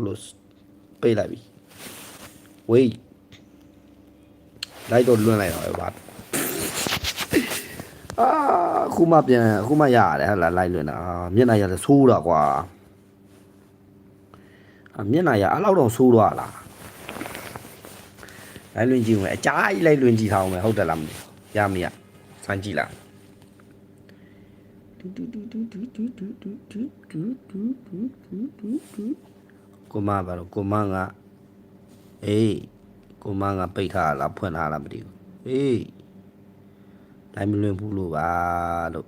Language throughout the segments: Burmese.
close ပိတ်လိုက်ပြီ wait လိုက်တော့လွှင့်လိုက်တော့ဗျာအာခုမှပြန်ခုမှရရတယ်ဟဲ့လားလိုက်လွှင့်တာအာမျက်နှာရလည်းဆိုးတာကွာအာမျက်နှာရအဲ့လောက်တော့ဆိုးတော့လားလိုက်လွှင့်ကြည့်မယ်အကြိုက်လိုက်လွှင့်ကြည့်ထားအောင်မယ်ဟုတ်တယ်လားမသိဘူးရမရစမ်းကြည့်လား ကိုမဘာလို့ကိုမကအေးကိုမကပိတ်ထားလားဖွင့်ထားလားမသိဘူးအေးတိုင်းမလွင်ဘူးလို့ပါလို့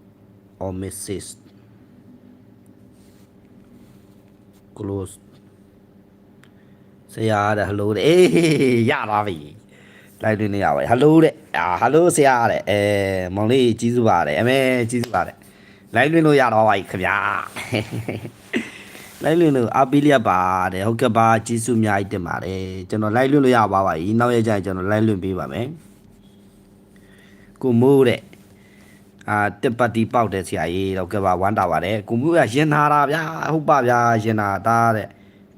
all message close ဆရာတဲ့ hello တဲ့အေးရပါပြီလိုက်လွင်နေရပါ hello တဲ့အာ hello ဆရာတဲ့အဲမောင်လေးကြီးစုပါတယ်အမေကြီးစုပါတယ်လိုက်လွင်လို့ရတော့ပါပြီခင်ဗျာ လိုက်လွင်လို့အပီလျက်ပါတဲ့ဟုတ်ကဲ့ပါကျေးဇူးအများကြီးတင်ပါတယ်ကျွန်တော်လိုက်လွင်လို့ရပါပါပြီနောက်ရက်ကျရင်ကျွန်တော်လိုက်လွင်ပေးပါမယ်ကိုမိုးတဲ့အာတက်ပတ်တီပေါက်တဲ့ဆရာကြီးတော့ကဲ့ပါဝမ်းတာပါတယ်ကိုမိုးကရင်နာတာဗျာဟုတ်ပါဗျာရင်နာတာတဲ့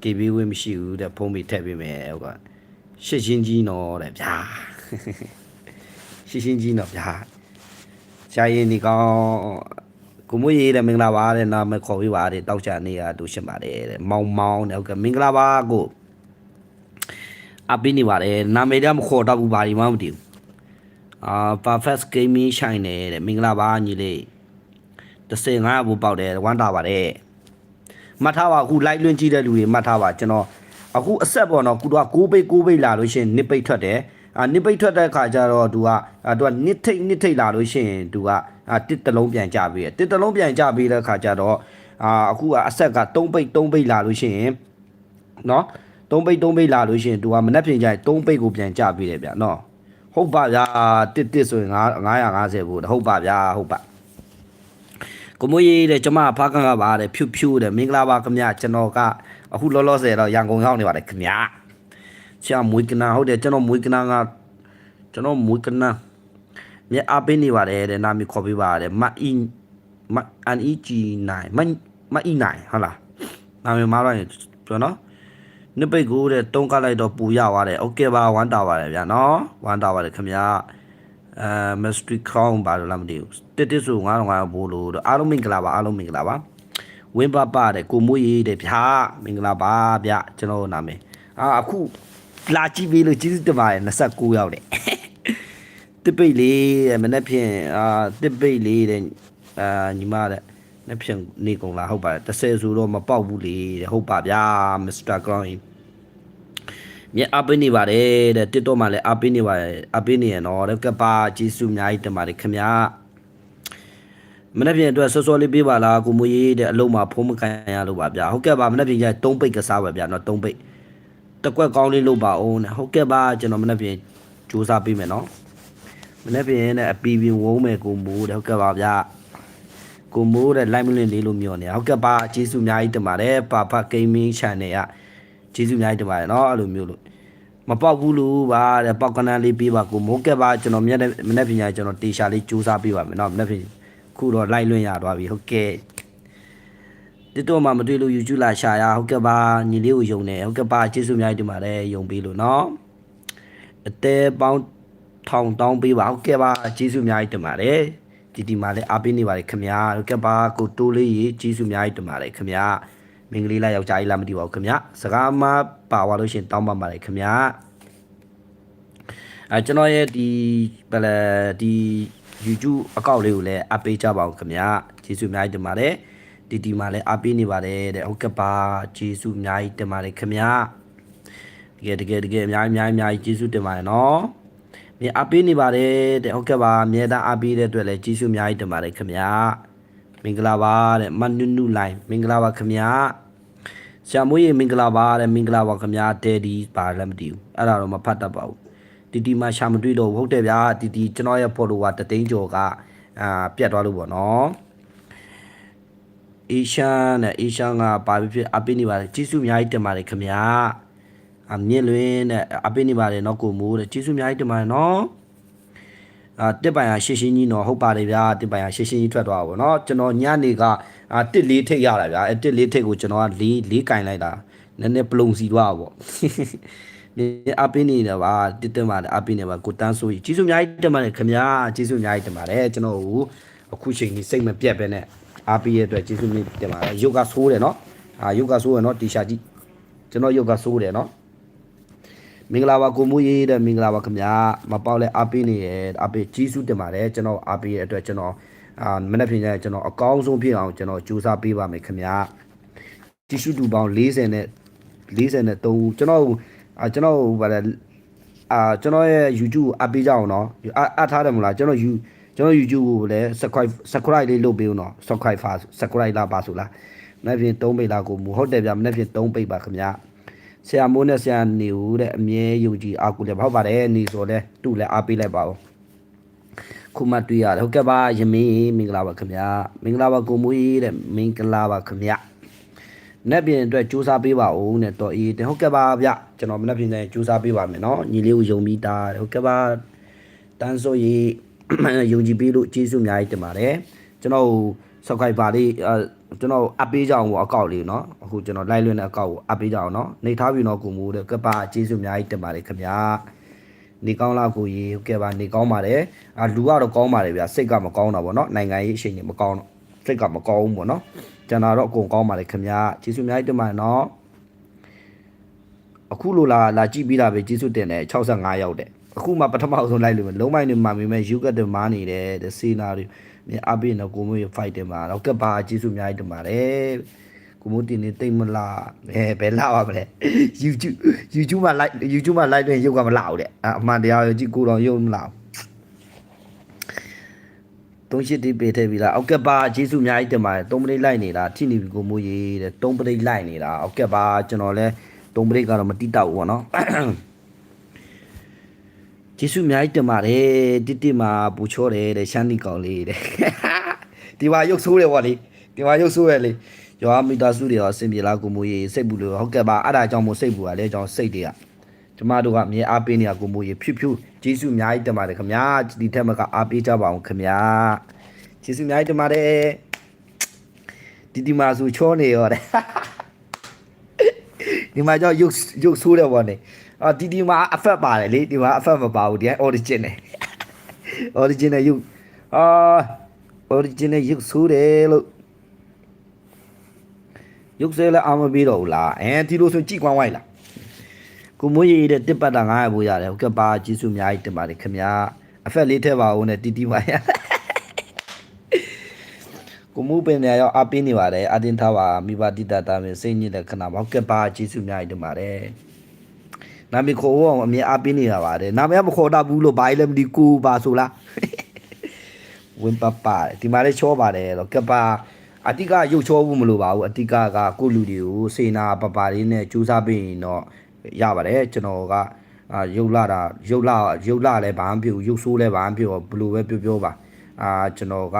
KB ဝင်းမရှိဘူးတဲ့ဖုံးပြီးထည့်ပေးမယ်ဟုတ်ကဲ့ရှစ်ရှင်းကြီးနော်တဲ့ဗျာရှစ်ရှင်းကြီးနော်ဗျာဆရာကြီးဒီကောင် ကိုမွေးရေးတဲ့မင်္ဂလာပါတဲ့နာမည်ခေါ်ပြီးပါတယ်တောက်ချနေရတူရှင်ပါတယ်တဲ့မောင်မောင်တဲ့ဟုတ်ကဲ့မင်္ဂလာပါကိုအပိနေပါတယ်နာမည်တော့မခေါ်တော့ဘူးဘာဒီမှမသိဘူးအာ perfect gaming shine တဲ့မင်္ဂလာပါညီလေး35ဘူပေါက်တယ်ဝမ်းတာပါတယ်မှတ်ထားပါအခု live လွှင့်ကြည့်တဲ့လူတွေမှတ်ထားပါကျွန်တော်အခုအဆက်ပေါ့နော်ကုတော့6ပိတ်6ပိတ်လာလို့ရှိရင်နစ်ပိတ်ထွက်တယ်အာ နစ်ပိတ်ထွက်တဲ့ခါကျတော့သူကအာသူကနစ်ထိတ်နစ်ထိတ်လာလို့ရှိရင်သူကအာတစ်တလုံးပြန်ကြပြီးတယ်တစ်တလုံးပြန်ကြပြီးတဲ့ခါကျတော့အာအခုကအဆက်က3ပိတ်3ပိတ်လာလို့ရှိရင်နော်3ပိတ်3ပိတ်လာလို့ရှိရင်သူကမနှက်ပြင်ကြရင်3ပိတ်ကိုပြန်ကြပြီးတယ်ဗျနော်ဟုတ်ပါဗျာတစ်တစ်ဆိုရင်950ဘူးဟုတ်ပါဗျာဟုတ်ပါကိုမွေးရေးတဲ့ကျမဖားကန်ကပါတဲ့ဖြူဖြူတဲ့မင်္ဂလာပါခင်ဗျကျွန်တော်ကအခုလောလောဆယ်တော့ရန်ကုန်ရောက်နေပါတယ်ခင်ဗျ ဆရာမွေးကနာဟုတ်တယ်ကျွန်တော်မွေးကနာကကျွန်တော်မွေးကနာမြတ်အပေးနေပါတယ်တဲ့နာမည်ခေါ်ပေးပါတယ်မအီမအန်အီဂျီနိုင်မမအီနိုင်ဟုတ်လားနာမည်မှားတော့ရင်ပြောနော်နှစ်ပိတ်ကိုတဲ့တုံးကလိုက်တော့ပူရသွားတယ်โอเคပါဝမ်းတာပါတယ်ဗျာနော်ဝမ်းတာပါတယ်ခင်ဗျာအဲ mystery crown ပါလို့လားမသိဘူးတစ်တစ်ဆို9000ဘိုးလို့တော့အားလုံးမင်္ဂလာပါအားလုံးမင်္ဂလာပါဝင်းပပတဲ့ကိုမွေးရေးတဲ့ဗျာမင်္ဂလာပါဗျာကျွန်တော်နာမည်အာအခု လာကြည့်ပြီးလို့ကျေးဇူးတင်ပါတယ်29ရောက်တယ်တစ်ပိတ်လေးတဲ့မနေ့ဖြင့်အာတစ်ပိတ်လေးတဲ့အာညီမတဲ့နေ့ဖြင့်နေကုန်လားဟုတ်ပါတယ်30ဆိုတော့မပေါက်ဘူးလေတဲ့ဟုတ်ပါဗျာမစ္စတာဂရောင်းမြတ်အပိနေပါတယ်တဲ့တစ်တော့မှလည်းအပိနေပါတယ်အပိနေရနော်တဲ့ကပ်ပါကျေးဇူးအများကြီးတင်ပါတယ်ခင်ဗျာမနေ့ပြင်အတွက်စောစောလေးပေးပါလားကိုမွေးတဲ့အလုံးမှာဖုံးမကန်ရလို့ပါဗျာဟုတ်ကဲ့ပါမနေ့ပြင်ကျ3ပိတ်ကစားပါဗျာနော်3ပိတ် တကွက်ကောင်းလေးလုပ်ပါအောင်နဲ့ဟုတ်ကဲ့ပါကျွန်တော်မနေ့ပြင်စူးစမ်းပေးမယ်နော်မနေ့ပြင်နဲ့အပီပင်ဝုံးမယ်ကိုမိုးတဲ့ဟုတ်ကဲ့ပါဗျာကိုမိုးတဲ့ live လင်းလေးလို့မျှော်နေဟုတ်ကဲ့ပါကျေးဇူးအများကြီးတင်ပါတယ်ပါဖ gaming channel ကကျေးဇူးအများကြီးတင်ပါတယ်နော်အဲ့လိုမျိုးလို့မပေါက်ဘူးလို့ပါတဲ့ပေါက်ကနန်းလေးပေးပါကိုမိုးကဲ့ပါကျွန်တော်မျက်နှာမျက်နှာပညာကျွန်တော်တေချာလေးစူးစမ်းပေးပါမယ်နော်မျက်နှာခုတော့ live လွှင့်ရသွားပြီဟုတ်ကဲ့ တစ်တော့မှမတွေ့လို့ YouTube လာရှာရဟုတ်ကဲ့ပါညီလေးကိုယုံတယ်ဟုတ်ကဲ့ပါကျေးဇူးအများကြီးတင်ပါတယ်ယုံပေးလို့နော်အသေးပေါင်းထောင်တောင်းပေးပါဟုတ်ကဲ့ပါကျေးဇူးအများကြီးတင်ပါတယ်ဒီဒီမှာလည်းအားပေးနေပါတယ်ခင်ဗျာဟုတ်ကဲ့ပါကိုတိုးလေးရေကျေးဇူးအများကြီးတင်ပါတယ်ခင်ဗျာမင်္ဂလေးလားယောက်ျားလေးလားမသိပါဘူးခင်ဗျာစကားမပါသွားလို့ရှင်တောင်းပန်ပါတယ်ခင်ဗျာအဲကျွန်တော်ရဲ့ဒီဘယ်လဲဒီ YouTube အကောင့်လေးကိုလည်းအပေးကြပါအောင်ခင်ဗျာကျေးဇူးအများကြီးတင်ပါတယ် ဒီဒီမှာလည်းအားပေးနေပါတယ်တဲ့ဟုတ်ကဲ့ပါကျေးဇူးအများကြီးတင်ပါတယ်ခင်ဗျာတကယ်တကယ်တကယ်အများကြီးအများကြီးအများကြီးကျေးဇူးတင်ပါတယ်နော်မြေအပေးနေပါတယ်တဲ့ဟုတ်ကဲ့ပါအမြဲတမ်းအပေးတဲ့အတွက်လည်းကျေးဇူးအများကြီးတင်ပါတယ်ခင်ဗျာမင်္ဂလာပါတဲ့မနုနုလိုင်းမင်္ဂလာပါခင်ဗျာဆရာမွေးရေမင်္ဂလာပါတဲ့မင်္ဂလာပါခင်ဗျာတဲဒီပါလည်းမသိဘူးအဲ့ဒါတော့မဖတ်တတ်ပါဘူးတီတီမှရှာမတွေ့တော့ဘူးဟုတ်တယ်ဗျာတီတီကျွန်တော်ရဲ့ follower တသိန်းကျော်ကအာပြတ်သွားလို့ပေါ့နော် အေရှန်နဲ့အေရှန်ကပါပြီးဖြစ်အပေးနေပါတယ်ကျေးဇူးအများကြီးတင်ပါတယ်ခင်ဗျာအမြင့်လွင်တဲ့အပိနေပါတယ်နော်ကိုမိုးတဲ့ကျေးဇူးအများကြီးတင်ပါတယ်နော်အာတစ်ပိုင်ဟာရှင်းရှင်းကြီးနော်ဟုတ်ပါတယ်ဗျာတစ်ပိုင်ဟာရှင်းရှင်းကြီးထွက်သွားပါဘောနော်ကျွန်တော်ညနေကအာတစ်လေးထိတ်ရတာဗျာအဲတစ်လေးထိတ်ကိုကျွန်တော်ကလေးလေးကင်လိုက်တာနည်းနည်းပလုံစီသွားပေါ့နေအပင်းနေတယ်ပါတစ်တက်မှာအပင်းနေပါကိုတန်းဆိုကြီးကျေးဇူးအများကြီးတင်ပါတယ်ခင်ဗျာကျေးဇူးအများကြီးတင်ပါတယ်ကျွန်တော်ကိုအခုချိန်ကြီးစိတ်မပြတ်ပဲနဲ့ အပင်းရဲ့အတွက်ကျေးဇူးမြင့်တင်ပါတယ်ရုပ်ကဆိုးတယ်နော်အာရုပ်ကဆိုးရနော်တီရှာကြီးကျွန်တော်ရုပ်ကဆိုးတယ်နော်မင်္ဂလာပါကိုမိုးရေးတဲ့မင်္ဂလာပါခင်ဗျာမပေါက်လဲအပင်းနေရဲ့အပင်းကျေးဇူးတင်ပါတယ်ကျွန်တော်အပင်းရဲ့အတွက်ကျွန်တော်အာမနေ့ပြင်ကျရင်ကျွန်တော်အကောင်းဆုံးဖြစ်အောင်ကျွန်တော်ကြိုးစားပေးပါမယ်ခင်ဗျာတီရှူတူပေါင်း40နဲ့40နဲ့3ဦးကျွန်တော်အာကျွန်တော်ဗါလဲအာကျွန်တော်ရဲ့ YouTube အပ်ပေးကြအောင်နော်အအပ်ထားတယ်မလားကျွန်တော် You ကျွန်တော် YouTube ကိုလည်း subscribe subscribe လေးလုပ်ပေးဦးနော် subscribe ဖာ subscribe လာပါဆိုလားမနေ့ပြင်3ပိတ်လာကိုမူဟုတ်တယ်ဗျမနေ့ပြင်3ပိတ်ပါခင်ဗျာဆရာမိုးနဲ့ဆရာနေဦးတဲ့အမြဲယုံကြည်အားကိုလည်းဟုတ်ပါတယ်နေဆိုလဲတူလည်းအားပေးလိုက်ပါဦးခုမှတွေ့ရတယ်ဟုတ်ကဲ့ပါယမင်းမင်္ဂလာပါခင်ဗျာမင်္ဂလာပါကိုမွေးတဲ့မင်္ဂလာပါခင်ဗျာနက်ပြင်အတွက်စူးစမ်းပေးပါဦးနဲ့တော့အေးတင်ဟုတ်ကဲ့ပါဗျကျွန်တော်မနက်ပြင်တိုင်းစူးစမ်းပေးပါမယ်နော်ညီလေးကိုယုံပြီးတာဟုတ်ကဲ့ပါတန်းစိုးရီ ယုံကြည်ပေးလို့ကျေးဇူးအများကြီးတင်ပါတယ်ကျွန်တော်ဆောက်ခိုက်ပါလေးအဲကျွန်တော်အပ်ပေးကြအောင်ပေါ့အကောက်လေးနော်အခုကျွန်တော်လိုက်လွှင့်တဲ့အကောက်ကိုအပ်ပေးကြအောင်နော်နေထားပြီနော်ကိုမိုးတဲ့ကပ်ပါကျေးဇူးအများကြီးတင်ပါတယ်ခင်ဗျာနေကောင်းလားကိုကြီးဟုတ်ကဲ့ပါနေကောင်းပါတယ်အာလူကတော့ကောင်းပါတယ်ဗျစိတ်ကမကောင်းတာပေါ့နော်နိုင်ငံရေးအချိန်ကြီးမကောင်းတော့စိတ်ကမကောင်းဘူးပေါ့နော်ကျွန်တော်တော့အကုန်ကောင်းပါတယ်ခင်ဗျာကျေးဇူးအများကြီးတင်ပါတယ်နော်အခုလိုလာလာကြည့်ပြီးတာပဲကျေးဇူးတင်တယ်65ရောက်တယ် အခုမှပထမဆုံးလိုက်လို့လုံးမိုင်းနေမှာမိမဲ့ယူကတ်တင်မာနေတယ်တဲ့စေနာတွေမြအပိနော်ကိုမျိုးရ fight တင်ပါတော့ကပ်ပါကျေးဇူးအများကြီးတင်ပါတယ်ကိုမိုးတင်နေတိတ်မလားဘယ်ဘယ်လာပါမလဲ YouTube YouTube မှာ like YouTube မှာ like တွင်ရုပ်ကမလာဘူးတဲ့အမှန်တရားကိုကြည့်ကိုတော့ရုပ်မလာဘူးသုံးရှစ်တိပေးထည့်ပြီလားအောက်ကက်ပါဂျေစုအများကြီးတင်ပါတယ်သုံးပရိတ်လိုက်နေတာထိနေပြီကိုမိုးရေးတဲ့သုံးပရိတ်လိုက်နေတာအောက်ကက်ပါကျွန်တော်လဲသုံးပရိတ်ကတော့မတိတော့ဘူးပေါ့နော် ဂျေစုအများကြီးတင်ပါတယ်တိတိမှာပူချောတယ်တဲ့ရှမ်းနီကောင်လေးတဲ့ဒီမှာရုပ်ဆိုးတယ်ဗောလေဒီမှာရုပ်ဆိုးရလေရွာမိသားစုတွေရောအဆင်ပြေလားကိုမိုးရေးစိတ်ပူလို့ဟုတ်ကဲ့ပါအဲ့ဒါကြောင့်မို့စိတ်ပူတာလဲကြောင့်စိတ်တွေကကျမတို့ကအမြဲအားပေးနေရကိုမိုးရေဖြူဖြူဂျေစုအများကြီးတင်ပါတယ်ခင်ဗျာဒီထက်မကအားပေးကြပါအောင်ခင်ဗျာဂျေစုအများကြီးတင်ပါတယ်ဒီဒီမှာဆိုချောနေရောတဲ့ဒီမှာကြောက်ရုပ်ရုပ်ဆိုးတယ်ဗောနေ အာဒီဒီမှာအဖက်ပါတယ်လေဒီမှာအဖက်မပါဘူးဒီက origin နဲ့ origin နဲ့ရုပ်အာ origin နဲ့ရုပ်ဆိုးတယ်လို့ရုပ်ဆဲလည်းအာမပေးတော့ဘူးလားအဲဒီလိုဆိုကြည့်ကွမ်းဝိုင်းလားကိုမိုးရီတဲ့တစ်ပတ်တာ900ပို့ရတယ်ဟုတ်ကဲ့ပါကျေးဇူးအများကြီးတင်ပါတယ်ခင်ဗျာအဖက်လေးထည့်ပါဦးနဲ့တီတီပါရကိုမိုးပင်နေရောအပင်းနေပါတယ်အတင်းထားပါမိဘတိတတာမင်းစိတ်ညစ်တဲ့ခဏပါဟုတ်ကဲ့ပါကျေးဇူးအများကြီးတင်ပါတယ် နာမည်ခေါ်အောင်အမြဲအပင်းနေတာပါတယ်နာမည်ကမခေါ်တတ်ဘူးလို့ဘာလဲမသိကူပါဆိုလားဝင်ပပါတယ်ဒီမှာလေးချောပါတယ်တော့ကဲ့ပါအတိကရုပ်ချောဘူးမလို့ပါဘူးအတိကကကိုလူတွေကိုစေနာပပလေးနဲ့ကြိုးစားပြီးရင်တော့ ရပါတယ်ကျွန်တော်ကအာရုပ်လာတာရုပ်လာရုပ်လာလည်းဘာမှမဖြစ်ဘူးရုပ်ဆိုးလည်းဘာမှမဖြစ်ဘူးဘယ်လိုပဲပြောပြောပါအာကျွန်တော်က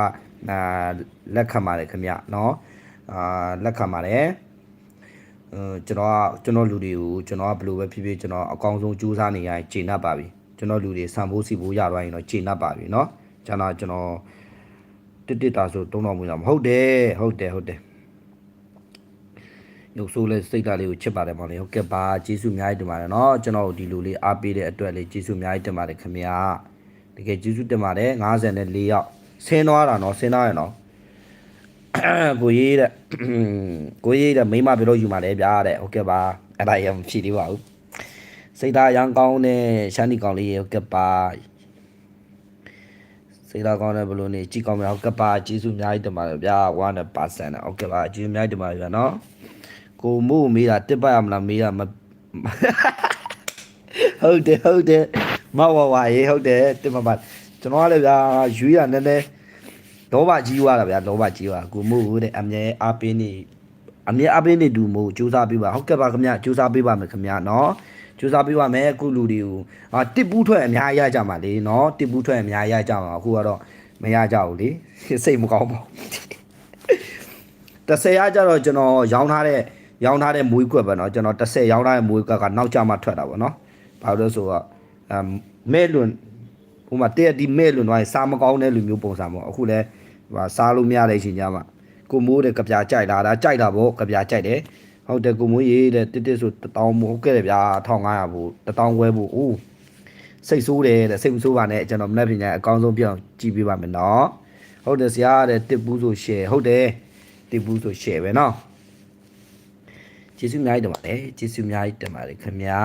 အာလက်ခံပါတယ်ခင်ဗျเนาะအာလက်ခံပါတယ်အဲ ကျွန်တော်ကကျွန်တော်လူတွေကိုကျွန်တော်ကဘယ်လိုပဲဖြစ်ဖြစ်ကျွန်တော်အကောင်းဆုံးကြိုးစားနေရရင်ကျေနပ်ပါပြီကျွန်တော်လူတွေစံဖို့စီဖို့ရသွားရင်တော့ကျေနပ်ပါပြီเนาะကျွန်တော်ကျွန်တော်တစ်တစ်တာဆိုတုံးတော်မူတာမဟုတ်တယ်ဟုတ်တယ်ဟုတ်တယ် ရုပ်ဆိုးလေးစိတ်ဓာတ်လေးကိုချစ်ပါတယ်မောင်လေးဟုတ်ကဲ့ပါကျေးဇူးအများကြီးတင်ပါတယ်เนาะကျွန်တော်တို့ဒီလိုလေးအားပေးတဲ့အတွက်လေးကျေးဇူးအများကြီးတင်ပါတယ်ခင်ဗျာတကယ်ကျေးဇူးတင်ပါတယ်54ရောက်ဆင်းသွားတာเนาะဆင်းသွားရနော် ကိုရေးတဲ့ကိုရေးတဲ့မိမဘယ်လိုယူမှာလဲဗျာတဲ့ဟုတ်ကဲ့ပါအဲ့ဒါရမဖြစ်သေးပါဘူးစိတ်သားရန်ကောင်းတဲ့ရှမ်းဒီကောင်လေးဟုတ်ကဲ့ပါစိတ်သားကောင်းတဲ့ဘလိုနေကြည်ကောင်းများဟုတ်ကဲ့ပါကျေးဇူးအများကြီးတင်ပါတယ်ဗျာဝါနဲ့ပါဆန်တယ်ဟုတ်ကဲ့ပါကျေးဇူးအများကြီးတင်ပါတယ်ဗျာနော်ကိုမို့မေးတာတစ်ပတ်ရမလားမေးတာမဟုတ်တယ်ဟုတ်တယ်မဝဝရေဟုတ်တယ်တင်ပါပါကျွန်တော်ကလည်းဗျာယူရနည်းနည်း လောဘကြီးွားတာဗျာလောဘကြီးွားကိုမို့တဲ့အမြဲအားပေးနေအမြဲအားပေးနေတူမို့စူးစမ်းပေးပါဟုတ်ကဲ့ပါခင်ဗျစူးစမ်းပေးပါမယ်ခင်ဗျနော်စူးစမ်းပေးပါမယ်အခုလူတွေကိုဟာတစ်ပူးထွက်အများကြီးရကြမှာလေနော်တစ်ပူးထွက်အများကြီးရကြမှာအခုကတော့မရကြဘူးလေစိတ်မကောင်းပါဘူး 30ရကြတော့ကျွန်တော်ရောင်းထားတဲ့ရောင်းထားတဲ့မွေးကွက်ပဲเนาะကျွန်တော်30ရောင်းထားတဲ့မွေးကွက်ကနောက်ကျမှထွက်တာပေါ့เนาะဘာလို့လဲဆိုတော့အမ်မဲလွန်ဟိုမှာတဲ့ဒီမဲလွန်သွားရင်စားမကောင်းတဲ့လူမျိုးပုံစံပေါ့အခုလဲဟို စားလို့မရတဲ့အချိန်ကြမှာကိုမိုးတဲ့ကြပြကြိုက်လာတာကြိုက်တာပေါ့ကြပြကြိုက်တယ်ဟုတ်တယ်ကိုမိုးရေးတဲ့တစ်တစ်ဆို1000မို့ဟုတ်ကဲ့တယ်ဗျာ1500ဘူး1000ဝဲဘူးအိုးစိတ်ဆိုးတယ်တဲ့စိတ်မဆိုးပါနဲ့ကျွန်တော်မနေ့ပြင်ညာအကောင်းဆုံးပြောင်းကြည့်ပေးပါမယ်နော်ဟုတ်တယ်ဆရာတဲ့တစ်ဘူးဆို share ဟုတ်တယ်တစ်ဘူးဆို share ပဲနော်ကျေးဇူးအများကြီးတင်ပါတယ်ကျေးဇူးအများကြီးတင်ပါတယ်ခင်ဗျာ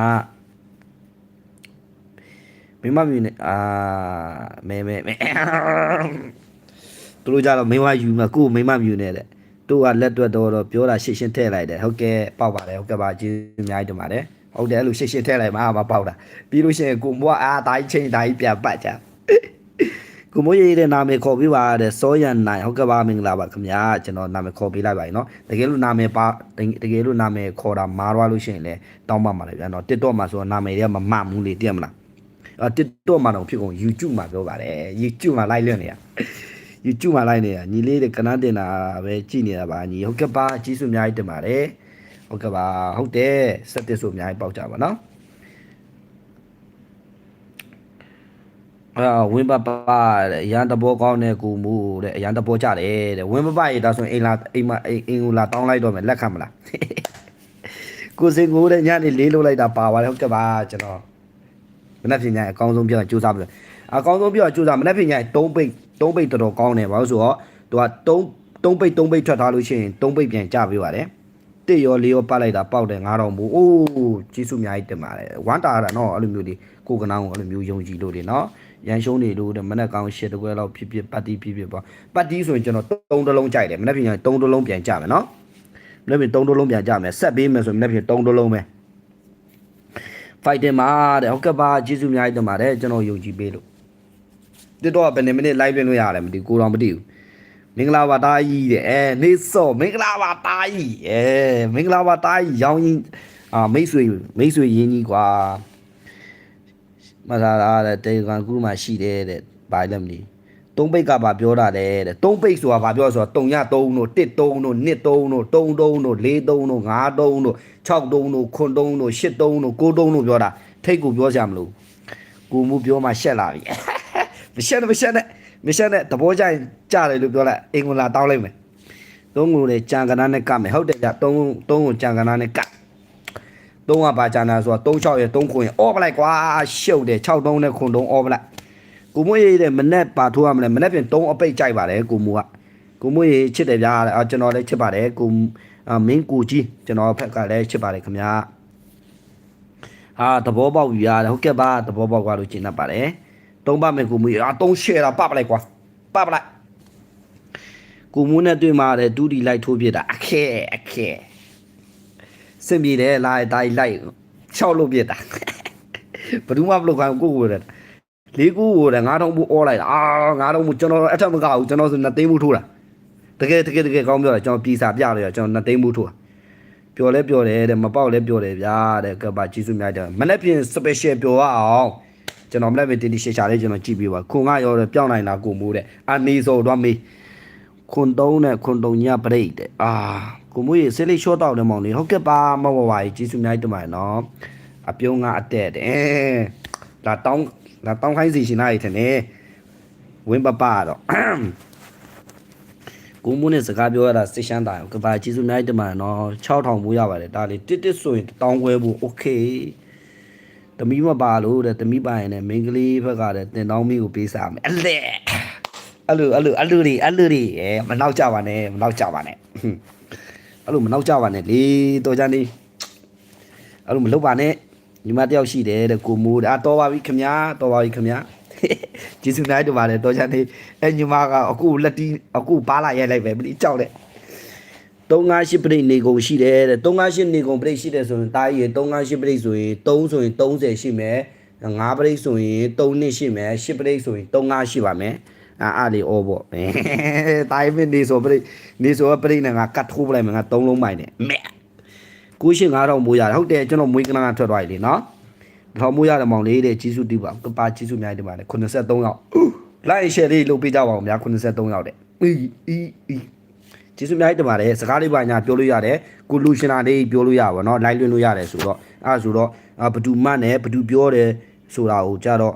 မိမမြူနေအာမဲမဲမဲ သူတို့ကြတော့မိမယူမှာကို့မိမမယူနဲ့တဲ့တို့ကလက်တွက်တော့တော့ပြောတာရှစ်ရှင်းထည့်လိုက်တယ်ဟုတ်ကဲ့ပေါက်ပါတယ်ဟုတ်ကဲ့ပါကျေးဇူးအများကြီးတင်ပါတယ်ဟုတ်တယ်အဲ့လိုရှစ်ရှင်းထည့်လိုက်မှာမပေါက်တာပြီးလို့ရှိရင်ကိုမိုးကအာဒါကြီးချင်းဒါကြီးပြန်ပတ်ကြကိုမိုးရေးတဲ့နာမည်ခေါ်ပေးပါတဲ့စောရန်နိုင်ဟုတ်ကဲ့ပါမင်္ဂလာပါခင်ဗျာကျွန်တော်နာမည်ခေါ်ပေးလိုက်ပါရင်နော်တကယ်လို့နာမည်ပါတကယ်လို့နာမည်ခေါ်တာမာရွားလို့ရှိရင်လည်းတောင်းပါမှာလေဗျာနော် TikTok မှာဆိုတော့နာမည်တွေကမမမှုလေတည်မလားအဲ TikTok မှာတော့ဖြစ်ကုန် YouTube မှာပြောပါတယ် YouTube မှာ live လွှင့်နေရ YouTube မှာ live နေတာညီလေးတွေကနန်းတင်တာပဲကြည်နေတာပါညီဟုတ်ကဲ့ပါကျေးဇူးအများကြီးတင်ပါတယ်ဟုတ်ကဲ့ပါဟုတ်တယ်စက်တစ်ဆိုအများကြီးပေါက်ကြပါနော်အာဝင်းပပတဲ့အရန်တဘောကောင်းတဲ့ကူမူတဲ့အရန်တဘောကြတယ်တဲ့ဝင်းပပရေဒါဆိုရင်အိမ်လာအိမ်မအိမ်ကိုလာတောင်းလိုက်တော့မယ်လက်ခံမလားကိုစင်ကိုတဲ့ညနေလေးလုပ်လိုက်တာပါပါတယ်ဟုတ်ကဲ့ပါကျွန်တော်မနက်ဖြန်ညအကောင်းဆုံးပြောရင်စူးစမ်းပြီအကောင်းဆုံးပြောရင်စူးစမ်းမနက်ဖြန်ညတုံးပိတ် 3ပိတ်တော်တော်ကောင်းတယ်ဘာလို့ဆိုတော့သူက3 3ပိတ်3ပိတ်ထွက်ထားလို့ရှိရင်3ပိတ်ပြန်ကြပေးပါတယ်တစ်ရောလေးရောပတ်လိုက်တာပေါက်တယ်9000ဘူးအိုးကြီးစုအများကြီးတင်ပါတယ်ဝမ်းတာရတာနော်အဲ့လိုမျိုးဒီကိုကနောင်းကိုအဲ့လိုမျိုးယုံကြည်လို့ဒီနော်ရန်ရှုံးနေလို့တဲ့မနေ့ကောင်ရှစ်တကွဲလောက်ဖြစ်ဖြစ်ပတ်တီးဖြစ်ဖြစ်ပေါ့ပတ်တီးဆိုရင်ကျွန်တော်3တလုံးကြိုက်တယ်မနေ့ပြင်ည3တလုံးပြန်ကြမယ်နော်မနေ့ပြင်3တလုံးပြန်ကြမယ်ဆက်ပေးမယ်ဆိုရင်မနေ့ပြင်3တလုံးပဲ fighting မှာတဲ့ဟုတ်ကဲ့ပါကျေးဇူးအများကြီးတင်ပါတယ်ကျွန်တော်ယုံကြည်ပေးလို့ တစ်တော့ဘယ်နှစ်မိနစ် live လွှင့်လို့ရတယ်မသိဘူးကိုတော့မသိဘူးမင်္ဂလာပါတာကြီးတဲ့အဲနေစော့မင်္ဂလာပါတာကြီးအဲမင်္ဂလာပါတာကြီးရောင်းရင်အာမိတ်ဆွေမိတ်ဆွေရင်းကြီးကွာမသာလာတဲ့တေကန်ကူမှရှိတယ်တဲ့ဘာလဲမသိသုံးပိတ်ကပါပြောတာတဲ့တဲ့သုံးပိတ်ဆိုတာဘာပြောဆိုတာတုံရ3တို့1 3တို့2 3တို့3 3တို့4 3တို့5 3တို့6 3တို့9 3တို့8 3တို့9 3တို့ပြောတာထိတ်ကိုပြောစရာမလိုကိုမှုပြောမှရှက်လာပြီ မရှက်နဲ့မရှက်နဲ့မရှက်နဲ့သဘောကျရင်ကြားတယ်လို့ပြောလိုက်အင်္ဂလာတောင်းလိုက်မယ်သုံးကိုလေကြံကနာနဲ့ကမယ်ဟုတ်တယ်ကြသုံးသုံးကိုကြံကနာနဲ့ကသုံးကပါကြံတာဆိုတော့3 6ရ3ခွင်အော်ပလိုက်ကွာရှုပ်တယ်6 3နဲ့ခွန်3အော်ပလိုက်ကိုမွေးရေးတဲ့မနဲ့ပါထိုးရမလဲမနဲ့ပြင်3အပိတ်ကြိုက်ပါတယ်ကိုမူကကိုမွေးရေးချစ်တယ်ဗျာအာကျွန်တော်လည်းချစ်ပါတယ်ကိုအာမင်းကိုကြီးကျွန်တော်ဖက်ကလည်းချစ်ပါတယ်ခင်ဗျာဟာသဘောပေါက်ယူရတယ်ဟုတ်ကဲ့ပါသဘောပေါက်သွားလို့ကျင်တတ်ပါတယ် သုံးပါမယ်ကိုမွေးအာ3ရှယ်တာပပလိုက်ကွာပပလိုက်ကိုမူးနဲ့တွေ့မှာတဲ့ဒူဒီလိုက်ထိုးပြတာအခဲအခဲစင်ပြေတယ်လာတားလိုက်ချောက်လို့ပြတာဘယ်သူမှမလုပ်ခိုင်းကိုကိုတဲ့လေးကူကိုလည်း9000ဘူးအော်လိုက်တာအာ9000ဘူးကျွန်တော်အထက်မကဘူးကျွန်တော်ဆိုနှစ်သိန်းဘူးထိုးတာတကယ်တကယ်တကယ်ကောင်းပြောတယ်ကျွန်တော်ပြည်စာပြလို့ရကျွန်တော်နှစ်သိန်းဘူးထိုးတာပျော်လဲပျော်တယ်တဲ့မပေါက်လဲပျော်တယ်ဗျာတဲ့ကပ်ပါကြီးစုများတယ်မနေ့ပြင် special ပျော်ရအောင် ကျွန်တော်မလက်ပဲတင်တီရှေချာလေးကျွန်တော်ကြည့်ပြီးပါခွန်ကရောပြောင်းနိုင်တာကိုမိုးတဲ့အနေစော်တော့မေးခွန်တုံးနဲ့ခွန်တုံညပရိတ်တဲ့အာကိုမိုးရေဆေးလေး short တောက်တယ်မောင်လေးဟုတ်ကဲ့ပါမဟုတ်ပါဘူးကျေးဇူးများတင်ပါတယ်နော်အပြုံးကအတက်တဲ့ဒါတောင်းဒါတောင်းခိုင်းစီရှင်နိုင်တယ်နဲ့ဝင်းပပတော့ကိုမိုးနဲ့စကားပြောရတာစိတ်ရှမ်းတာကဘာကျေးဇူးများတင်ပါတယ်နော်6000မိုးရပါတယ်ဒါလေးတစ်တစ်ဆိုရင်1000ခွဲဖို့ okay တမီးမပါလို့တဲ့တမီးပါရင်လည်းမင်းကလေးဘက်ကလည်းတင်တောင်းမီကိုပေးစားမယ်အလဲအဲ့လိုအဲ့လိုအဲ့လိုတွေအဲ့လိုတွေအဲမနောက်ကြပါနဲ့မနောက်ကြပါနဲ့အဲ့လိုမနောက်ကြပါနဲ့လေတော်ကြနေအဲ့လိုမလုပ်ပါနဲ့ညီမတယောက်ရှိတယ်တဲ့ကိုမိုးတဲ့အာတော်ပါပြီခင်ဗျာတော်ပါပြီခင်ဗျာကျေးဇူးများတင်ပါတယ်တော်ကြနေအဲညီမကအခုလက်တီးအခုပါလာရိုက်လိုက်ပဲမလီကြောက်တဲ့ 358ပြိနေကုန်ရှိတယ်တဲ့358နေကုန်ပြိရှိတယ်ဆိုရင်တားကြီး358ပြိဆိုရင်3ဆိုရင်30ရှိမယ်5ပြိဆိုရင်3နှစ်ရှိမယ်10ပြိဆိုရင်35ရှိပါမယ်အာအားလေးဩပေါ့တားကြီးနေဆိုပြိနေဆိုပြိနဲ့ငါကတ်ထိုးပလိုက်မယ်ငါ3လုံးမိုင်နဲ့မဲ့ကိုရှင်9000မိုးရတယ်ဟုတ်တယ်ကျွန်တော်မွေးကနန်းကထွက်သွားပြီလေနော်ထောင်မိုးရတယ်မောင်လေးတဲ့ကြီးစုတီးပါကပါကြီးစုများတယ်ပါလေ83ယောက်လိုက်ရှယ်လေးလုပ်ပေးကြပါဦးများ83ယောက်တဲ့အီအီအီ ကျေးဇူးများတင်ပါတယ်စကားလေးပါညာပြောလို့ရတယ်ကိုလူရှင်နာလေးပြောလို့ရပါတော့လိုက်လွှင့်လို့ရတယ်ဆိုတော့အဲဆိုတော့ဘဒူမတ်နဲ့ဘဒူပြောတယ်ဆိုတာကိုကြတော့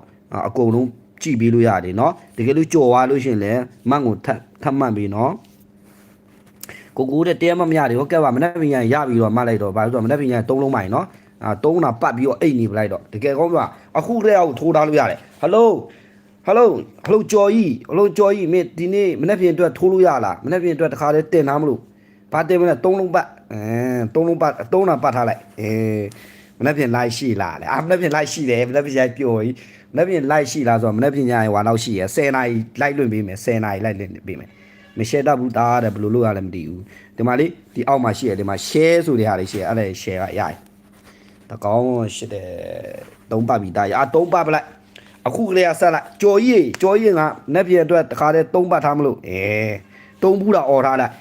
အကုန်လုံးကြည့်ပေးလို့ရတယ်เนาะတကယ်လို့ကြော်သွားလို့ရှင်လဲမန့်ကိုထပ်ထပ်မှတ်ပြီးเนาะ ကိုကိုတဲ့တရားမမရတယ်ဟုတ်ကဲ့ပါမနေ့ပြင်ရရပြီးတော့မှတ်လိုက်တော့ဘာလို့ဆိုတော့မနေ့ပြင်ရသုံးလုံးမိုင်နော်အာသုံးတာပတ်ပြီးတော့အိတ်နေပလိုက်တော့တကယ်ကောင်းပြောအခုတည်းအောင်ထိုးထားလို့ရတယ်ဟယ်လို ဟယ်လိုဟယ်လိုကြော်ကြီးဟယ်လိုကြော်ကြီးမင်းဒီနေ့မနေ့ပြင်အတွက်ထိုးလို့ရလားမနေ့ပြင်အတွက်တခါတည်းတင်ထားမလို့ဘာတင်မလဲသုံးလုံးပတ်အဲသုံးလုံးပတ်သုံးတာပတ်ထားလိုက်အဲမနေ့ပြင်လိုက်ရှိလားလေအာမနေ့ပြင်လိုက်ရှိတယ်မနေ့ပြင်ရိုက်ပျော်ကြီးမနေ့ပြင်လိုက်ရှိလားဆိုတော့မနေ့ပြင်ညရင်ဟွာတော့ရှိရ10နာရီလိုက်လွင့်ပေးမယ်10နာရီလိုက်လွင့်ပေးမယ်မ share တတ်ဘူးတားတယ်ဘယ်လိုလုပ်ရလဲမသိဘူးဒီမှာလေဒီအောက်မှာရှိရဒီမှာ share ဆိုတဲ့ဟာလေးရှိရအဲ့ဒါ share ကရတယ်တကောင်းရှိတယ်သုံးပတ်ပြီတားရအာသုံးပတ်ပလိုက် အခုကလေးကဆက်လိုက်ကြော်ကြီးကြော်ကြီးကနက်ပြည့်အတွက်တခါတည်းသုံးပတ်ထားမလို့အဲသုံးဘူးတာអော်ထားလိုက်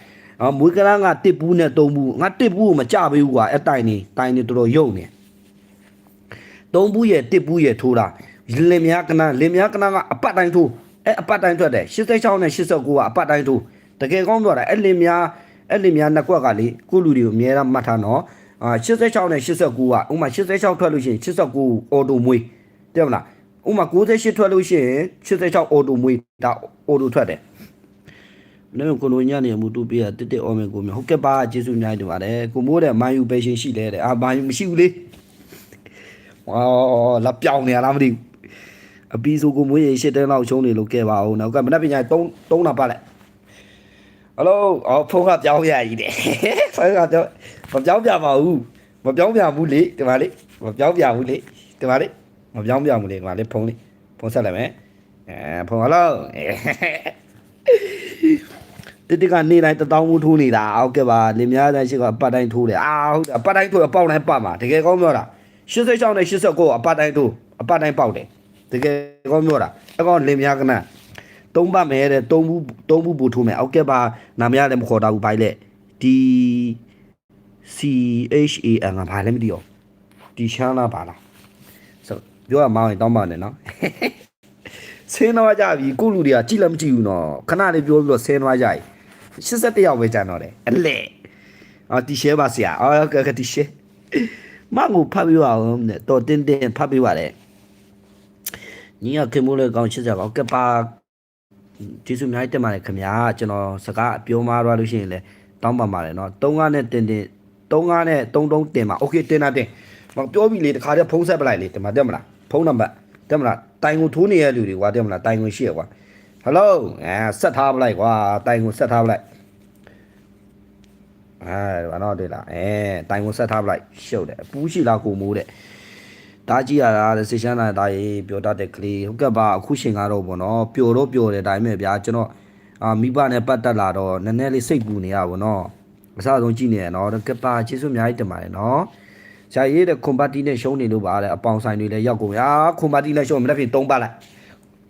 အမွေးကလားငါတစ်ဘူးနဲ့သုံးဘူးငါတစ်ဘူးကိုမကြပေးဘူးကွာအဲ့တိုင်နေတိုင်နေတော်တော်ယုံနေသုံးဘူးရဲ့တစ်ဘူးရဲ့ထိုးတာလင်များကနလင်များကနကအပတ်တိုင်းထိုးအဲ့အပတ်တိုင်းထွက်တယ်86နဲ့89ကအပတ်တိုင်းထိုးတကယ်ကောင်းပြောတာအဲ့လင်များအဲ့လင်များနှစ်ကွက်ကလေကိုလူတွေကိုအများအားမှတ်ထားနော်အာ86နဲ့89ကဥမာ86ထွက်လို့ရှိရင်89အော်တိုမွေးတဲ့မလား ဥမာ98ထွက်လို့ရှိရင်86အော်တိုမွေးဒါအော်တိုထွက်တယ်လည်းကိုလိုညနေမှုတူပြတစ်တစ်အော်မယ်ကိုမြေဟုတ်ကဲ့ပါကျေးဇူးအများကြီးတင်ပါတယ်ကိုမိုးတဲ့မိုင်းယူပေရှင်ရှိလဲတဲ့အာမိုင်းယူမရှိဘူးလေဝါလာပြောင်းနေရလားမသိဘူးအပီဆိုကိုမွေးရရှစ်တဲလောက်ရှုံးနေလို့ကဲပါအောင်နောက်ကမနက်ပညာ3 3နာပတ်လိုက်ဟယ်လိုအော်ဖုန်းကပြောင်းရကြီးတယ်ဖုန်းကပြောင်းမပြောင်းပြပါဘူးမပြောင်းပြဘူးလေဒီမှာလေမပြောင်းပြဘူးလေဒီမှာလေ မပြောင်းပြဘူးလေဒီမှာလေဖုန်းလေဖုန်းဆက်လိုက်မယ်အဲဖုန်းဟယ်လိုတိတိကနေတိုင်းတထောင်မှုထိုးနေတာအောက်ကဲပါလင်များတိုင်းရှိကအပတ်တိုင်းထိုးတယ်အာဟုတ်တယ်အပတ်တိုင်းထိုးအပေါက်တိုင်းပတ်မှာတကယ်ကောင်းပြောတာ86နဲ့89အပတ်တိုင်းထိုးအပတ်တိုင်းပေါက်တယ်တကယ်ကောင်းပြောတာအကောင်လင်များကနသုံးပတ်မဲတဲ့သုံးဘူးသုံးဘူးပူထိုးမယ်အောက်ကဲပါနာမရလည်းမခေါ်တာဘူးဘိုင်လက်ဒီ C H A N ကဘာလဲမသိရောဒီချမ်းလားပါလားဆို ပြောရမောင်းရင်တောင်းပါနဲ့နော်ဆင်းသွားကြပြီကိုလူတွေကကြည့်လည်းမကြည့်ဘူးနော်ခဏလေးပြောပြီးတော့ဆင်းသွားကြပြီ81ယောက်ပဲကြံတော့တယ်အလဲအော်တီရှဲပါဆရာအော်ကကတီရှဲမငူဖတ်ပြပါအောင်တဲ့တော်တင်းတင်းဖတ်ပြပါလေ ညီကခင်မိုးလေးကောင်းချစ်ကြပါကပါကျေးဇူးအများကြီးတင်ပါတယ်ခင်ဗျာကျွန်တော်စကားပြောမှားသွားလို့ရှိရင်လည်းတောင်းပန်ပါတယ်เนาะ3ကားနဲ့တင်တင်3ကားနဲ့3တုံးတင်ပါโอเคတင်တာတင်မပြောပြီလေတခါတည်းဖုန်းဆက်ပလိုက်လေဒီမှာတက်မလား ဖုန်းနံပါတ်တက်မလားတိုင်ကိုထိုးနေတဲ့လူတွေကွာတက်မလားတိုင်ကိုရှိရကွာဟယ်လိုအဲဆက်ထားပလိုက်ကွာတိုင်ကိုဆက်ထားပလိုက်အဲဘာတော့တွေ့လားအဲတိုင်ကိုဆက်ထားပလိုက်ရှုပ်တယ်အပူးရှိလားကိုမိုးတဲ့တားကြည့်ရတာတဲ့ဆေရှမ်းလာတာရေးပြောတတ်တဲ့ကလေးဟုတ်ကဲ့ပါအခုရှင်ကတော့ဗောနော်ပျော်တော့ပျော်တယ်ဒါပေမဲ့ဗျာကျွန်တော်အာမိဘနဲ့ပတ်သက်လာတော့နည်းနည်းလေးစိတ်ပူနေရဗောနော်အစဆုံးကြည့်နေရနော်ကဲ့ပါကျေးဇူးအများကြီးတင်ပါတယ်နော် ဇာရေးတဲ့ခွန်ပါတီနဲ့ရှုံးနေလို့ပါတဲ့အပေါင်ဆိုင်တွေလည်းရောက်ကုန်ရာခွန်ပါတီနဲ့ရှုံးမနေ့ပြင်3ပတ်လိုက်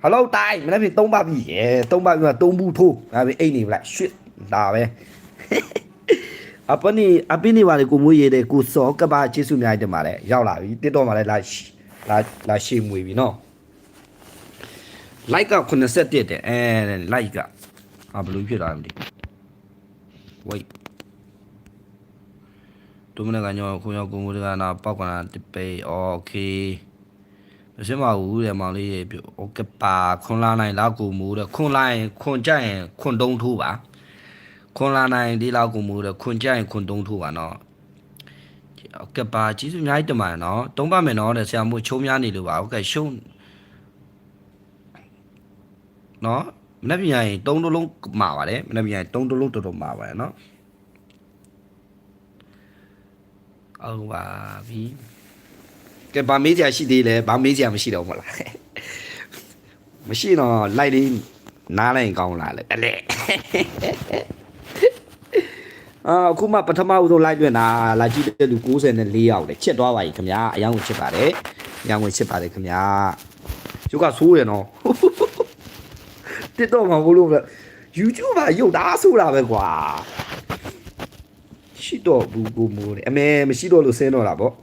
ဟယ်လိုတိုင်မနေ့ပြင်3ပတ်ပြီအဲ3ပတ်ပြီးမှ3ဘူးထိုးဒါပေအိတ်နေပလိုက်ရှစ်ဒါပဲအပနီအပနီပါလေကိုမွေးရတဲ့ကိုစောကပါကျေးဇူးအများကြီးတင်ပါတယ်ရောက်လာပြီတစ်တော့မှလည်းလာလာလာရှေ့မွေပြီနော် like က81တဲ့အဲ like ကအာဘယ်လိုဖြစ်လာလဲမသိ wait ဒုမနကညောခွန်ရောက်ကိုမွေးကနာပောက်ကနာတပေโอเคမရှိမဘူးတဲ့မောင်လေးရေပြโอเคပါခွန်လာနိုင်လောက်ကိုမူတဲ့ခွန်လာရင်ခွန်ကြရင်ခွန်တုံးထိုးပါ ခွန်လာနိုင်ဒီလောက်ကိုမူတော့ခွန်ကြရင်ခွန်သုံးထိုးပါနော်ဟုတ်ကဲ့ပါကျေးဇူးအများကြီးတင်ပါတယ်နော်တုံးပါမယ်နော်တဲ့ဆရာမို့ချုံများနေလို့ပါဟုတ်ကဲ့ရှုံးနော်မနေ့ပြန်ရင်တုံးတလုံးမှာပါတယ်မနေ့ပြန်ရင်တုံးတလုံးတော်တော်မှာပါတယ်နော် ဟုတ်ပါပြီကဲဗာမေးကြရှိသေးလဲဗာမေးကြမရှိတော့မလားမရှိတော့လိုက်လေးနားလိုက်ရင်ကောင်းလာလေအလဲအာအခုမှပထမဦးဆုံး live တွင်တာလာကြည့်တဲ့လူ94ယောက်လေချစ်သွားပါပြီခင်ဗျာအယောင်ကိုချစ်ပါတယ်အယောင်ကိုချစ်ပါတယ်ခင်ဗျာရုပ်ကဆိုးရနော်တစ်တော့မှာဘလို့လဲ YouTube ကရုပ်သားဆိုးတာပဲကွာ ရှိတော့ဘူးကိုမိုးတယ်အမေမရှိတော့လို့ဆင်းတော့တာပေါ့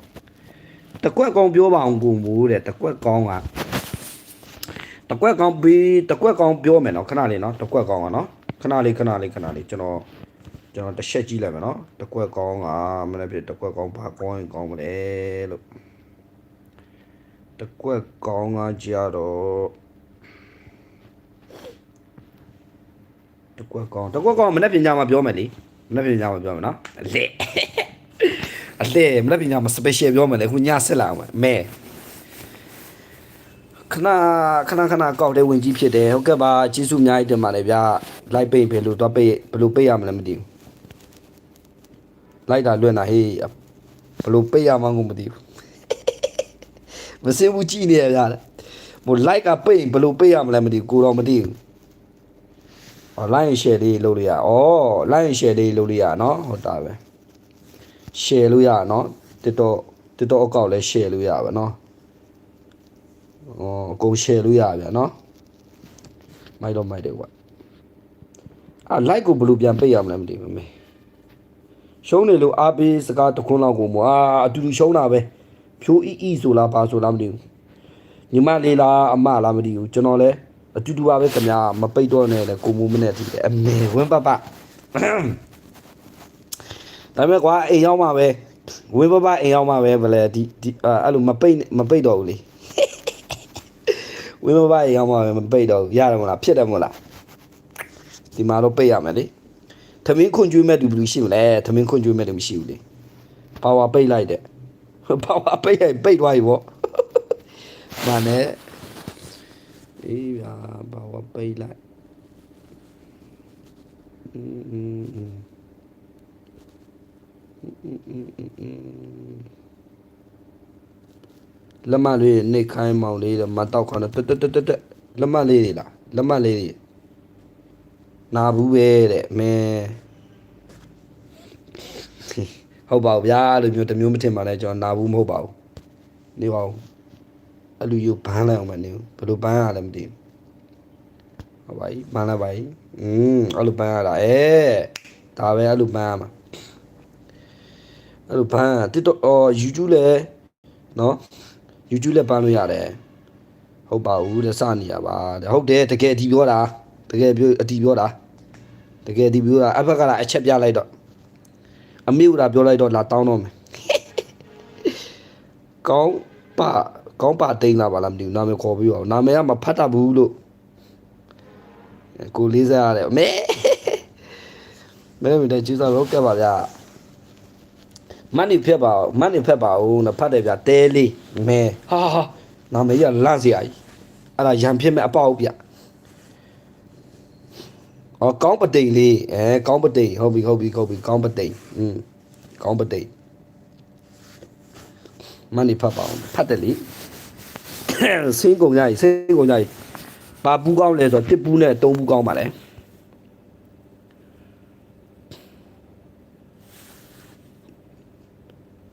တကွက်ကောင်ပြောပါအောင်ကိုမိုးတဲ့တကွက်ကောင်ကတကွက်ကောင်ပြီးတကွက်ကောင်ပြောမယ်နော်ခဏလေးနော်တကွက်ကောင်ကနော်ခဏလေးခဏလေးခဏလေးကျွန်တော်ကျွန်တော်တစ်ချက်ကြည့်လိုက်မယ်နော်တကွက်ကောင်းကမနေ့ဖြစ်တကွက်ကောင်းဘာကောင်းရင်ကောင်းမလဲလို့တကွက်ကောင်းကကြတော့တကွက်ကောင်းတကွက်ကောင်းမနေ့ပြင်ကြမှာပြောမယ်လေ မနေ့ပြန်ညမှာပြောမယ်နော်အလက်အလက်မနေ့ပြန်ညမှာ special ပြောမယ်လေခုညဆက်လာအောင်မယ်မဲခဏခဏခဏကောက်တဲ့ဝင်ကြီးဖြစ်တယ်ဟုတ်ကဲ့ပါကျေးဇူးအများကြီးတင်ပါတယ်ဗျာလိုက်ပိတ်ဘယ်လိုတော့ပိတ်ဘယ်လိုပိတ်ရမလဲမသိဘူးလိုက်တာလွင့်တာဟေးဘယ်လိုပိတ်ရမှန်းကိုမသိဘူးမစင်ဘူးကြည့်နေရဗျာမို့ like ကပိတ်ဘယ်လိုပိတ်ရမလဲမသိဘူးကိုတော့မသိဘူးအော် line share လေးလုပ်လို့ရဩ line share လေးလုပ်လို့ရနော်ဟုတ်တာပဲ share လို့ရနော် TikTok TikTok အကောင့်လည်း share လို့ရပါနော်ဩအကုန် share လို့ရဗျာနော်မိုက်တော့မိုက်တယ်ကွာအာ like ကိုဘယ်လိုပြန်ပိတ်ရမလဲမသိဘူးမေရှုံးနေလို့အားပေးစကားတစ်ခွန်းလောက်ကိုမွာအတူတူရှုံးတာပဲဖြိုးအီအီဆိုလားပါဆိုလားမသိဘူးညီမလေးလားအမလားမသိဘူးကျွန်တော်လည်း အတူတူပါပဲခင်ဗျာမပိတ်တော့နဲ့လေကိုမိုးမနဲ့တည်တယ်အမေဝင်းပပဒါပေမဲ့ကွာအိမ်ရောက်မှပဲဝင်းပပအိမ်ရောက်မှပဲဗလဲဒီဒီအဲ့လိုမပိတ်မပိတ်တော့ဘူးလေဝင်းပပအိမ်ရောက်မှပဲမပိတ်တော့ဘူးရတယ်မလားဖြစ်တယ်မလားဒီမှာတော့ပိတ်ရမယ်လေသမင်းခွန်ကျွေးမဲ့သူဘယ်လိုရှိမလဲသမင်းခွန်ကျွေးမဲ့သူမရှိဘူးလေပါဝါပိတ်လိုက်တဲ့ပါဝါပိတ်ရင်ပိတ်သွားပြီဗောမာနဲ့ အေးဗျာပါဝါပိတ်လိုက်อืมอืมอืมอืมอืมอืมอืมလက်မလေးနေခိုင်းမောင်လေးတော့မတောက်ခေါတော့တက်တက်တက်တက်လက်မလေးတွေလားလက်မလေးတွေနာဘူးပဲတဲ့မင်းဟုတ်ပါဘူးဗျာလို့မျိုးတစ်မျိုးမထင်ပါနဲ့ကျွန်တော်နာဘူးမဟုတ်ပါဘူးနေပါဦး အဲ့လူယူဘန်းလိုက်အောင်မနေဘူးဘယ်လိုဘန်းရလဲမသိဘူးဟုတ်ပါပြီဘန်းလိုက်ပါပြီอืมအဲ့လိုဘန်းရတာအဲဒါပဲအဲ့လိုဘန်းရမှာအဲ့လိုဘန်းတစ်တော့အော် YouTube လဲနော် YouTube လဲဘန်းလို့ရတယ်ဟုတ်ပါဘူးတဲ့စနေရပါတဲ့ဟုတ်တယ်တကယ်အတီပြောတာတကယ်ပြောအတီပြောတာတကယ်အတီပြောတာအဘက်ကလာအချက်ပြလိုက်တော့အမေကလာပြောလိုက်တော့လာတောင်းတော့မယ်ကောင်းပါ ကောင်းပါတိန်လာပါလားမသိဘူးနာမည်ခေါ်ပြီးတော့နာမည်ကမဖတ်တတ်ဘူးလို့ကိုလေးစားရတယ်အမေမဲမတဲ့ကျေးဇူးတော့ကပ်ပါဗျာမန်နေဖက်ပါဦးမန်နေဖက်ပါဦးနော်ဖတ်တယ်ဗျာတဲလေးမဲဟာဟာနာမည်ကလန့်စရာကြီးအဲ့ဒါရံဖြစ်မဲ့အပေါက်ဗျအော်ကောင်းပတိန်လေးအဲကောင်းပတိန်ဟုတ်ပြီဟုတ်ပြီဟုတ်ပြီကောင်းပတိန်อืมကောင်းပတိန်မန်နေဖတ်ပါဦးဖတ်တယ်လေ စင်းကုန်ကြကြီးစင်းကုန်ကြကြီးပါပူးကောင်းလဲဆိုတော့တစ်ပူးနဲ့သုံးပူးကောင်းပါလေ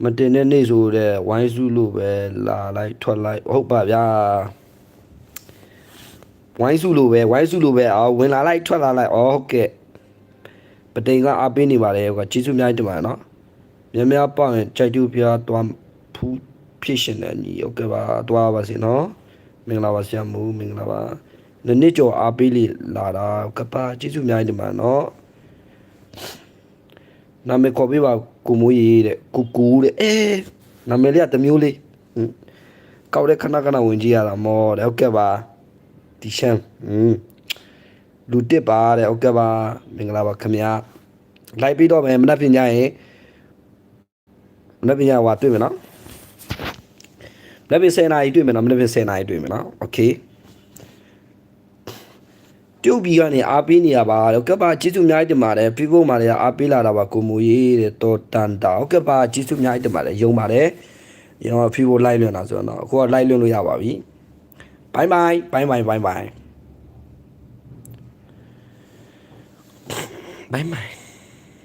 မတင်တဲ့နေ့ဆိုတဲ့ဝိုင်းစုလို့ပဲလာလိုက်ထွက်လိုက်ဟုတ်ပါဗျာဝိုင်းစုလို့ပဲဝိုင်းစုလို့ပဲအော်ဝင်လာလိုက်ထွက်လာလိုက်အော်ဟုတ်ကဲ့ပတိန်ကအားပေးနေပါလေကွာကျေးဇူးအများကြီးတင်ပါတယ်နော်များများပေါ့ရင်ကြိုက်တူပြားသွားဖူး ဖြစ်ရှင်တဲ့ညီဟုတ်ကဲ့ပါသွားပါစေနော်မင်္ဂလာပါဆရာမူမင်္ဂလာပါနှစ်နှစ်ကျော်အားပေးလေလာတာကပ်ပါကျေးဇူးအများကြီးတင်ပါတယ်နော်နာမည်ခေါ်ပေးပါကိုမိုးကြီးတဲ့ကိုကူတဲ့အဲနာမည်လေးကတစ်မျိုးလေးဟင်ကောက်တဲ့ခဏခဏဝင်ကြည့်ရတာမောတဲ့ဟုတ်ကဲ့ပါဒီရှမ်းဟင်လူတစ်ပါတဲ့ဟုတ်ကဲ့ပါမင်္ဂလာပါခင်ဗျာလိုက်ပြီးတော့မယ်မနက်ဖြန်ညရင်မနက်ဖြန်ညဟွာတွေ့မယ်နော် မနေ့10နာရီတွေ့မယ်နော်မနေ့10နာရီတွေ့မယ်နော်โอเคတုတ်ပြီးကနေအားပေးနေရပါတော့ကပ်ပါကျေးဇူးအများကြီးတင်ပါတယ် Facebook မှာလည်းအားပေးလာတာပါကိုမူရေးတဲ့တော်တန်တာကပ်ပါကျေးဇူးအများကြီးတင်ပါတယ်ယုံပါတယ်ကျွန်တော် Facebook လိုက်လွန်တာဆိုတော့အခုကလိုက်လွန်လို့ရပါပြီဘိုင်ဘိုင်ဘိုင်ဘိုင်ဘိုင်ဘိုင် Bye bye.